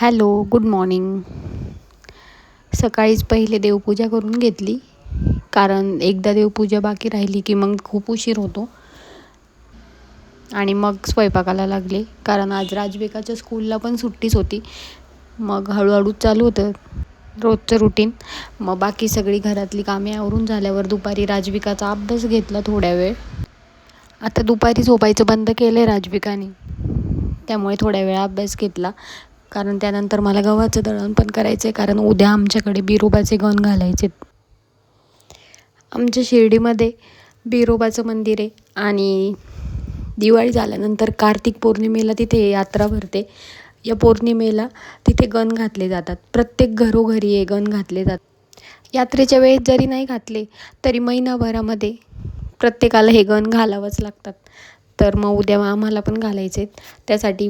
Hello good morning. सकाळीच पहिले देवपूजा करून घेतली कारण एकदा देवपूजा बाकी राहिली की मग खूप उशीर होतो. आणि मग स्वयंपाकाला लागले कारण आज राजविकाच्या स्कूलला पण सुट्टीच होती. मग हळूहळू चालू होतं रोजचं रुटीन मग बाकी सगळी घरातली कामे आवरून झाल्यावर दुपारी राजविकाचा अभ्यास घेतला थोड्या वेळ. आता दुपारी झोपायचं बंद केलं आहे राजविकाने त्यामुळे थोड्या वेळ अभ्यास घेतला. कारण त्यानंतर मला गव्हाचं दळण पण करायचं आहे कारण उद्या आमच्याकडे बिरोबाचे गण घालायचे. आमच्या शिर्डीमध्ये बिरोबाचं मंदिर आहे आणि दिवाळी झाल्यानंतर कार्तिक पौर्णिमेला तिथे यात्रा भरते. या पौर्णिमेला तिथे गण घातले जातात. प्रत्येक घरोघरी हे गण घातले जातात. यात्रेच्या वेळेस जरी नाही घातले तरी महिनाभरामध्ये प्रत्येकाला हे गण घालावंच लागतात. तर मग उद्या आम्हाला पण घालायचे त्यासाठी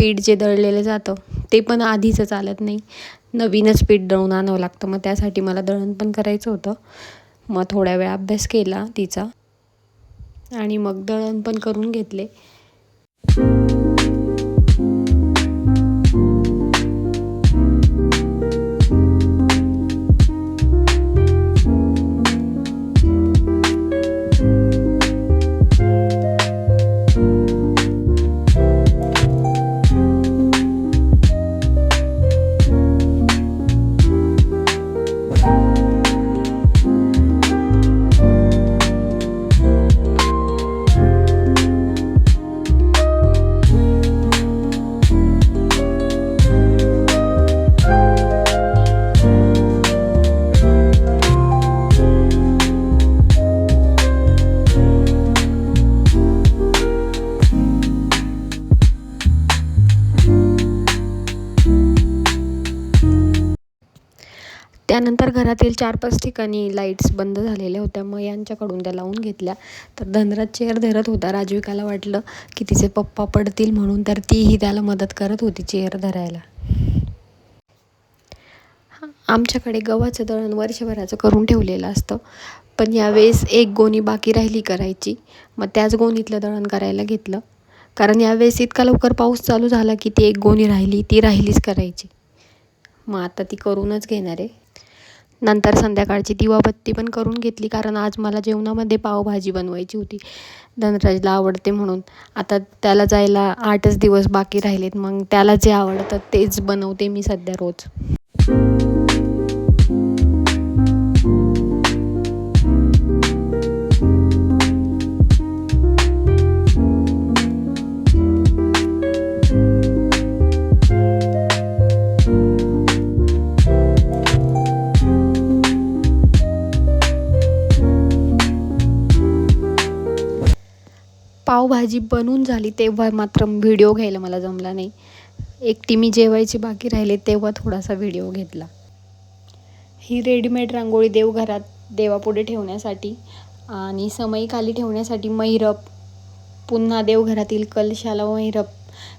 पीठ जे दळलेलं जातं ते पण आधीचं चालत नाही. नवीनच पीठ दळून आणावं लागतं. मग त्यासाठी मला दळण पण करायचं होतं. मग थोड्या वेळ अभ्यास केला तिचा. आणि मग दळण पण करून घेतले. त्यानंतर घरातील चार पाच ठिकाणी लाईट्स बंद झालेल्या होत्या. मग यांच्याकडून त्या लावून घेतल्या. तर धनराज चेअर धरत होता. राजविकाला वाटलं की तिचे पप्पा पडतील म्हणून तर तीही त्याला मदत करत होती चेअर धरायला. आमच्याकडे गव्हाचं दळण वर्षभराचं करून ठेवलेलं असतं. पण यावेळेस एक गोणी बाकी राहिली करायची. मग त्याच गोणीतलं दळण करायला घेतलं. कारण यावेळेस इतका लवकर पाऊस चालू झाला की ती एक गोणी राहिली ती राहिलीच करायची. मग आता ती करूनच घेणार आहे. नंतर संध्याकाळची दिवाबत्ती पण करून घेतली कारण आज मला जेवणामध्ये पावभाजी बनवायची होती. धनराजला आवडते म्हणून. आता त्याला जायला आठच दिवस बाकी राहिलेत मग त्याला जे आवडतं तेच बनवते मी सध्या रोज. पावभाजी बनवून झाली तेव्हा मात्र व्हिडिओ घ्यायला मला जमला नाही. एकटी मी जेवायची बाकी राहिले तेव्हा थोडासा व्हिडिओ घेतला. ही रेडीमेड रांगोळी देवघरात देवापुढे ठेवण्यासाठी आणि समयीखाली खाली ठेवण्यासाठी मैरप पुन्हा देवघरातील कलशाला मैरप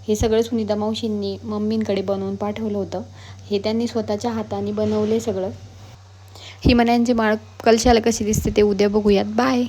हे सगळं सुनीता मावशींनी मम्मींकडे बनवून पाठवलं होतं. हे त्यांनी स्वतःच्या हाताने बनवले सगळं. ही मण्यांची माळ कलशाला कशी दिसते ते उद्या बघूयात. बाय